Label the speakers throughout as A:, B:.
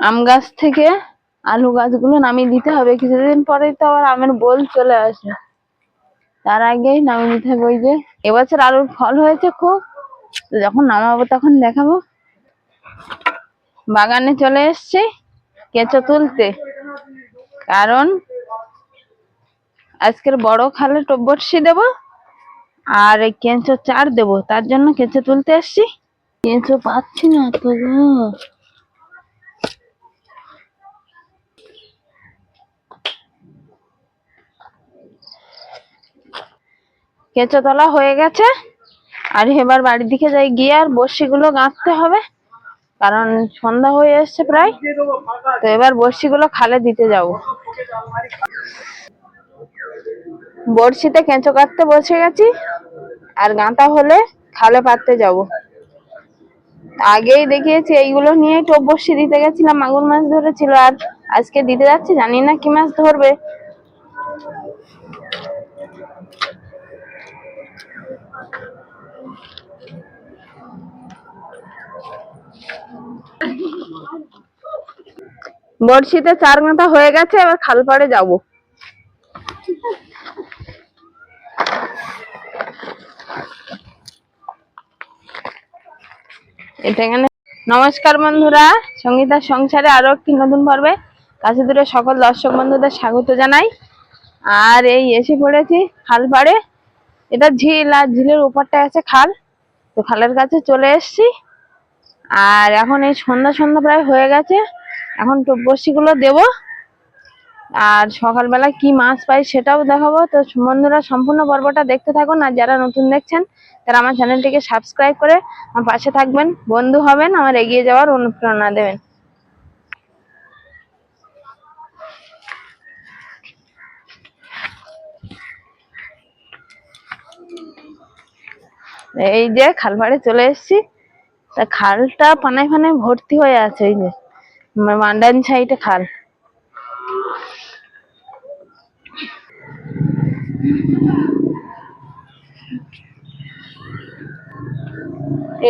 A: আম গাছ থেকে আলু গাছগুলো নামিয়ে দিতে হবে। কিছুদিন পরেই তো আবার আমের বোল চলে আসবে। তার আগেই নামিয়ে দিতে হবে ওই যে, এবছর আলুর ফল হয়েছে খুব। তো যখন নামাবো তখন দেখাবো। বাগানে চলে এসছি কেঁচো তুলতে। কারণ আজকের বড় খালে বড়শি দেবো আর কেঁচো চার দেবো। তার জন্য কেঁচো তুলতে এসছি। কেঁচো পাচ্ছি না তো কেঁচো তোলা হয়ে গেছে। আর এবার বাড়ির দিকে যাই, গিয়ে আর বড়শিগুলো গাঁথতে হবে, কারণ সন্ধ্যা হয়ে এসছে প্রায়। তো এবার বড়শিগুলো খালে দিতে যাব। বড়শিতে কেঁচো কাটতে বসে গেছি, আর গাঁথা হলে খালে পাততে যাব। আগেই দেখিয়েছি, এইগুলো নিয়ে টোপ বড়শি দিতে গেছিলাম মাগুর মাছ ধরেছিল। আর আজকে দিতে যাচ্ছি, জানি না কি মাছ ধরবে। বড়শিতে চার গাঁথা হয়ে গেছে, এবার খাল পাড়ে যাব। এটা এখানে নমস্কার বন্ধুরা, সঙ্গীতার সংসারে আরও একটি নতুন পর্বে কাছে দূরে সকল দর্শক বন্ধুদের স্বাগত জানাই। আর এই এসে পড়েছি খাল পাড়ে। এটা ঝিল, আর ঝিলের উপরটা আছে খাল। তো খালের কাছে চলে এসেছি। আর এখন এই সন্ধ্যা সন্ধ্যা প্রায় হয়ে গেছে। এখন বসি গুলো দেবো। আর সকালবেলা কি মাছ পাই সেটাও দেখাবো। তো বন্ধুরা, সম্পূর্ণ পর্বটা দেখতে থাকুন। আর যারা নতুন দেখছেন, তারা আমার চ্যানেলটিকে সাবস্ক্রাইব করে আমার পাশে থাকবেন। বন্ধু হবেন, আমার এগিয়ে যাওয়ার অনুপ্রেরণা দেবেন। এই যে খালপাড়ে চলে এসেছি। তা খালটা পানায় পানায় ভর্তি হয়ে আছে এই যে মান্ডান সাইডে খাল।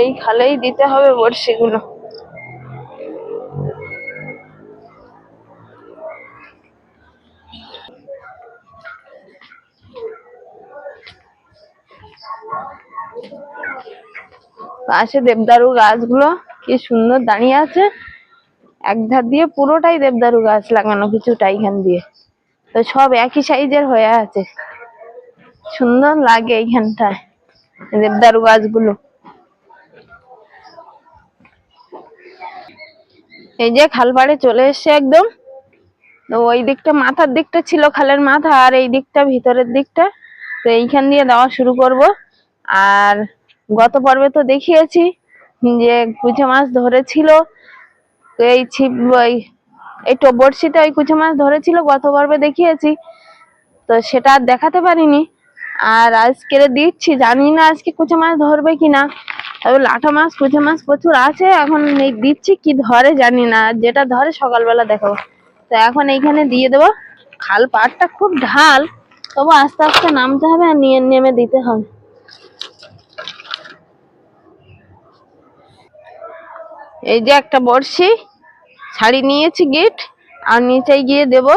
A: এই খালেই দিতে হবে বড়শিগুলো। পাশে দেবদারু গাছগুলো, কি সুন্দর দাঁড়িয়ে আছে। এক ধার দিয়ে পুরোটাই দেবদারু গাছ লাগানো কিছুটা এইখান দিয়ে। তো সব একই সাইজের হয়ে আছে। সুন্দর লাগে এইখানটায়, দেবদারু গাছগুলো। এই যে খাল পাড়ে চলে এসছে একদম। তো ওই দিকটা মাথার দিকটা ছিল খালের মাথা, আর এই দিকটা ভিতরের দিকটা। তো এইখান দিয়ে দেওয়া শুরু করব। আর গত পর্বে তো দেখিয়েছি যে কুচো মাছ ধরেছিল। এই ছিপ, ওই, এই বড়শিতে ওই কুচো মাছ ধরেছিল, গত পর্বে দেখিয়েছি। তো সেটা আর দেখাতে পারিনি। আর আজকে দিচ্ছি, জানি না আজকে কুচো মাছ ধরবে কিনা তবে লাঠা মাছ, কুচো মাছ প্রচুর আছে, এখন এই দিচ্ছি কি ধরে জানি না। যেটা ধরে সকালবেলা দেখাবো। তো এখন এইখানে দিয়ে দেবো। খাল পাড়টা খুব ঢাল, তবু আস্তে আস্তে নামতে হবে আর নিয়ে, নেমে দিতে হবে। এই যে একটা বড়শি শাড়ি নিয়েছি গিট, আর নিচে গিয়ে দেব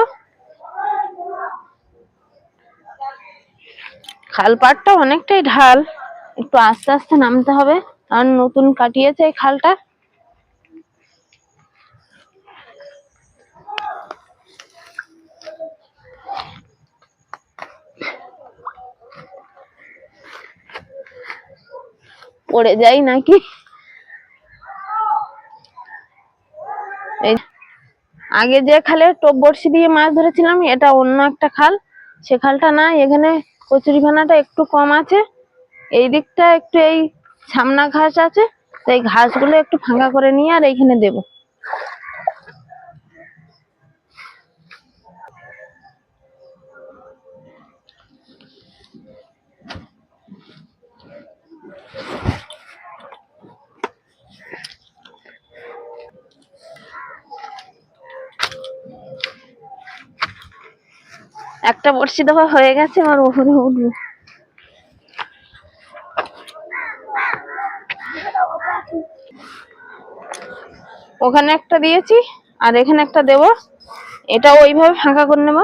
A: খাল পাড়টা অনেকটাই ঢাল। একটু আস্তে আস্তে নামতে হবে আর নতুন কাটিয়েছে এই খালটা। পড়ে যাই নাকি এই আগে যে খালে টোপ বড়শি দিয়ে মাছ ধরেছিলাম, এটা অন্য একটা খাল। সে খালটা না এখানে কচুরিখানাটা একটু কম আছে। এই দিকটা একটু এই সামনা ঘাস আছে, তাই ঘাসগুলো একটু ফাঁকা করে নিয়ে আর এইখানে দেব। একটা বড়শি দেওয়া হয়ে গেছে আমার উপরে উঠবো। ওখানে একটা দিয়েছি, আর এখানে একটা দেব। এটা ওইভাবে ফাঁকা করে নেব।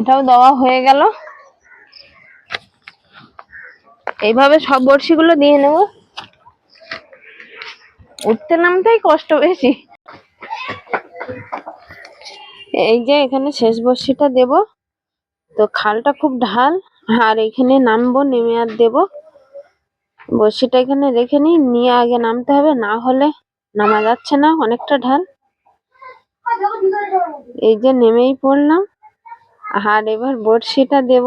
A: এটাও দেওয়া হয়ে গেল। এইভাবে সব বড়শিগুলো দিয়ে নেব। উঠতে নামতেই কষ্ট বেশি। এই যে এখানে শেষ বড়শিটা দেব। তো খালটা খুব ঢাল, আর এখানে নামবো, নেমে আর দেব। বড়শিটা এখানে রেখে নিই, নিয়ে আগে নামতে হবে, না হলে নামা যাচ্ছে না, অনেকটা ঢাল। এই যে নেমেই পড়লাম। আর এবার বড়শিটা দেব।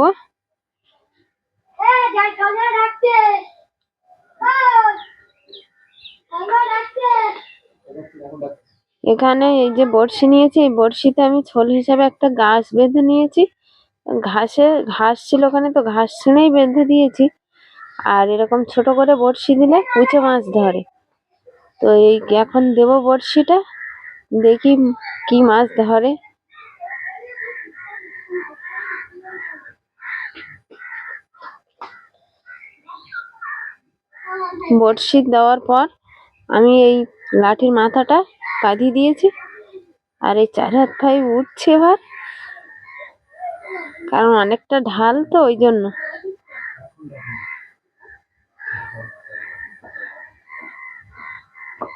A: এখানে এই যে বড়শি নিয়েছি, এই বড়শিতে আমি ছোল হিসাবে একটা গাছ বেঁধে নিয়েছি। ঘাসে, ঘাস ছিল ওখানে তো ঘাস ছিঁড়েই বেঁধে দিয়েছি। আর এরকম ছোট করে বড়শি দিলে কুচে মাছ ধরে। তো এই এখন দেব বড়শিটা, দেখি কি মাছ ধরে। বড়শি দেওয়ার পর আমি এই লাঠির মাথাটা কাঁধিয়ে দিয়েছি আর এই চার হাত ভাই উঠছে এবার। কারণ অনেকটা ঢাল তো ওই জন্য।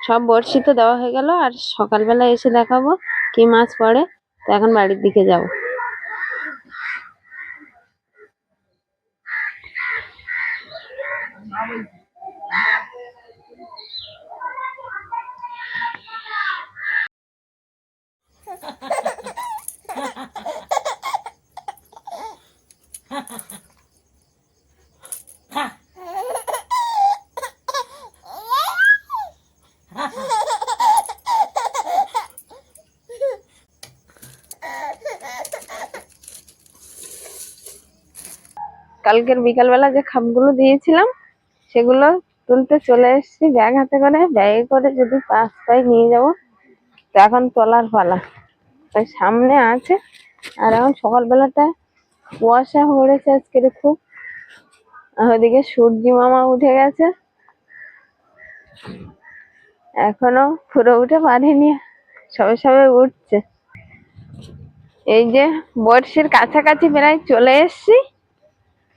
A: সব বড়শি তো দেওয়া হয়ে গেল আর সকালবেলা এসে দেখাবো কি মাছ পড়ে। তো এখন বাড়ির দিকে যাব। কালকের বিকালবেলা যে খাপগুলো দিয়েছিলাম, সেগুলো তুলতে চলে এসেছি, ব্যাগ হাতে করে, ব্যাগে করে যদি পাস পাই নিয়ে যাব, তো এখন তোলার পালা। তাই সামনে আছে, আর এখন সকালবেলাটা কুয়াশা পড়েছে আজকের খুব। আর ওদিকে সূর্যি মামা উঠে গেছে। এখনও পুরো উঠে পারেনি, সবে সবে উঠছে। এই যে বড়শির কাছাকাছি প্রায় চলে এসেছি।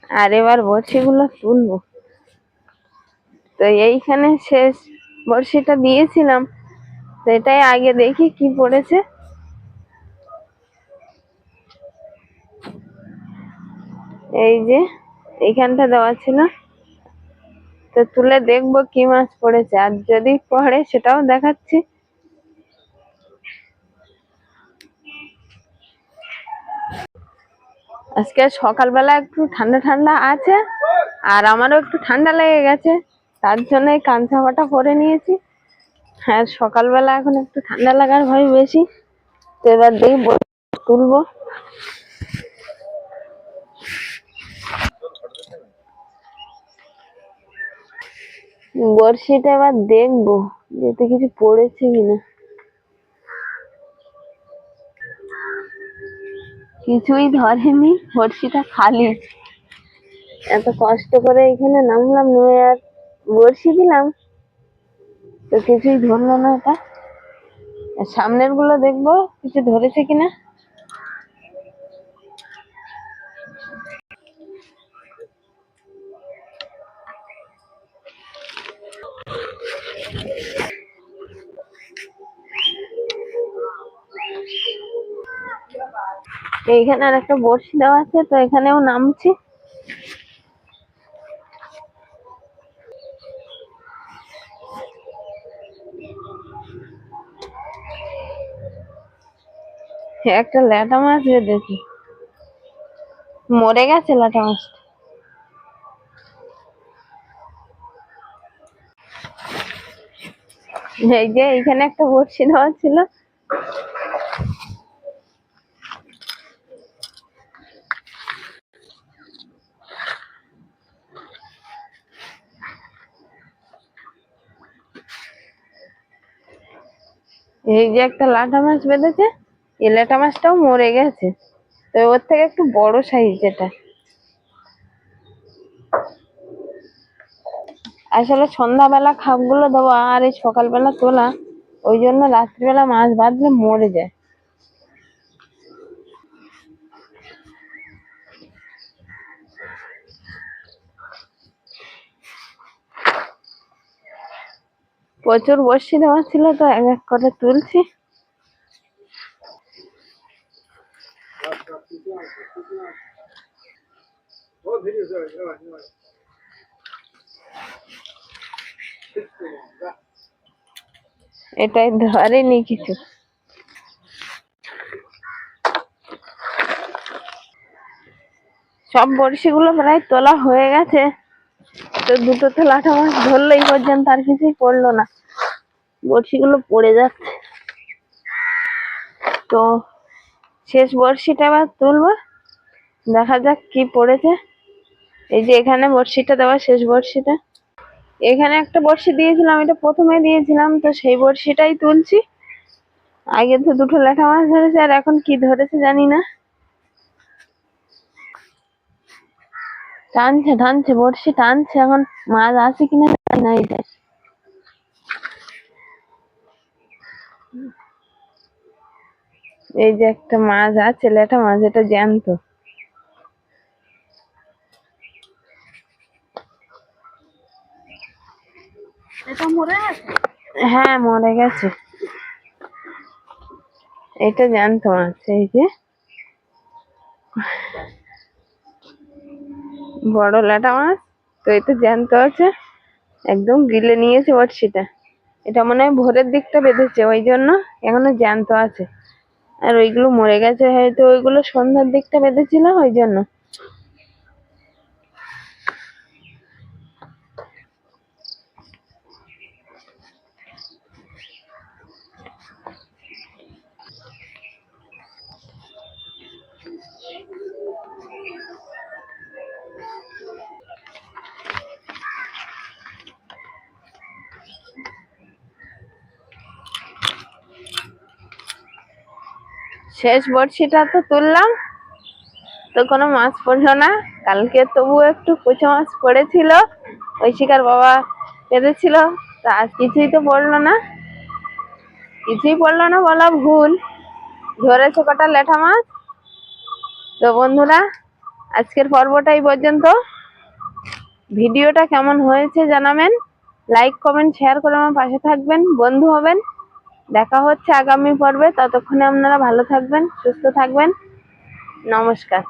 A: আর এবার বড়শিগুলো তুলবো। তো এইখানে শেষ বড়শিটা দিয়েছিলাম। তো এটাই আগে দেখি কি পড়েছে। এই যে এইখানটা দেওয়া ছিল। তো তুলে দেখব কি মাছ পড়েছে। আর যদি পড়ে সেটাও দেখাচ্ছি। আজকে সকালবেলা একটু ঠান্ডা ঠান্ডা আছে, আর আমারও একটু ঠান্ডা লেগে গেছে, তার জন্য এই কান চাপাটা পরে নিয়েছি। আর সকালবেলা এখন একটু ঠান্ডা লাগার ভয় বেশি, তো এবার দেখি তুলবো। বড়শিটা এবার দেখব যেতে কিছু পড়েছে কিনা। কিছুই ধরেনি, বড়শিটা খালি। এত কষ্ট করে এখানে নামলাম, নিয়ে আর বড়শি দিলাম। তো কিছুই ধরলো না এটা সামনেরগুলো দেখব, কিছু ধরেছে কিনা? এইখানে আর একটা বড়শি দেওয়া আছে, তো এখানেও নামছি। একটা ল্যাটা মাছ বেঁধেছি মরে গেছে ল্যাটা মাছটা এই যে, এইখানে একটা বড়শি দেওয়া ছিল। এই যে একটা লাটা মাছ বেঁধেছে, এই লাটা মাছটাও মরে গেছে। তো ওর থেকে একটু বড় সাইজ এটা আসলে সন্ধ্যাবেলা খাপগুলো দেওয়া আর এই সকালবেলা তোলা, ওই জন্য রাত্রিবেলা মাছ বাঁধলে মরে যায়। প্রচুর বড়শি দেওয়া ছিল তো এক এক করে তুলছি। এটাই ধরেনি কিছু। সব বড়শিগুলো প্রায় তোলা হয়ে গেছে। তো দুটো তো লাঠা মাছ ধরলো এই পর্যন্ত, আর কিছুই পড়ল না। বড়শিগুলো পড়ে যাচ্ছে। তো শেষ বড়শিটা এবার তুলবো, দেখা যাক কি পড়েছে। এই যে এখানে বড়শিটা, দেওয়া শেষ বড়শিটা। এখানে একটা বড়শি দিয়েছিলাম, এটা প্রথমে দিয়েছিলাম, তো সেই বড়শিটাই তুলছি। আগে তো দুটো লেখা মাছ ধরেছে, আর এখন কি ধরেছে জানি না। টানছে টানছে বড়শি টানছে এখন মাছ আছে কিনা জানি না এটা এই যে একটা মাছ আছে লেটা মাছ এটা জ্যান্ত।
B: এটা মরে গেছে?
A: হ্যাঁ মরে গেছে। এটা জ্যান্ত মাছ এই যে। বড় ল্যাটা মাছ, তো এটা জ্যান্ত আছে। একদম গিলে নিয়েছে বড়শিটা। এটা মনে হয় ভোরের দিকটা বেঁধেছে, ওই জন্য এখনও জ্যান্ত আছে। আর ওইগুলো মরে গেছে, হয়তো ওইগুলো সন্ধ্যার দিকটা বেঁধেছিল, ওই জন্য। শেষ বড়শিটা তো তুললাম। তো কোনো মাছ পড়ল না। কালকে তবু একটু কুচো মাছ পড়েছিল। ওই শিকার বাবা পেতেছিল তা আজ কিছুই তো পড়ল না। কিছুই পড়ল না বলা ভুল। ধরেছে কটা লেঠা মাছ। তো বন্ধুরা, আজকের পর্বটা এই পর্যন্ত। ভিডিওটা কেমন হয়েছে জানাবেন। লাইক, কমেন্ট, শেয়ার করে আমার পাশে থাকবেন। বন্ধু হবেন। দেখা হচ্ছে আগামী পর্বে। ততক্ষণে আপনারা ভালো থাকবেন সুস্থ থাকবেন। নমস্কার।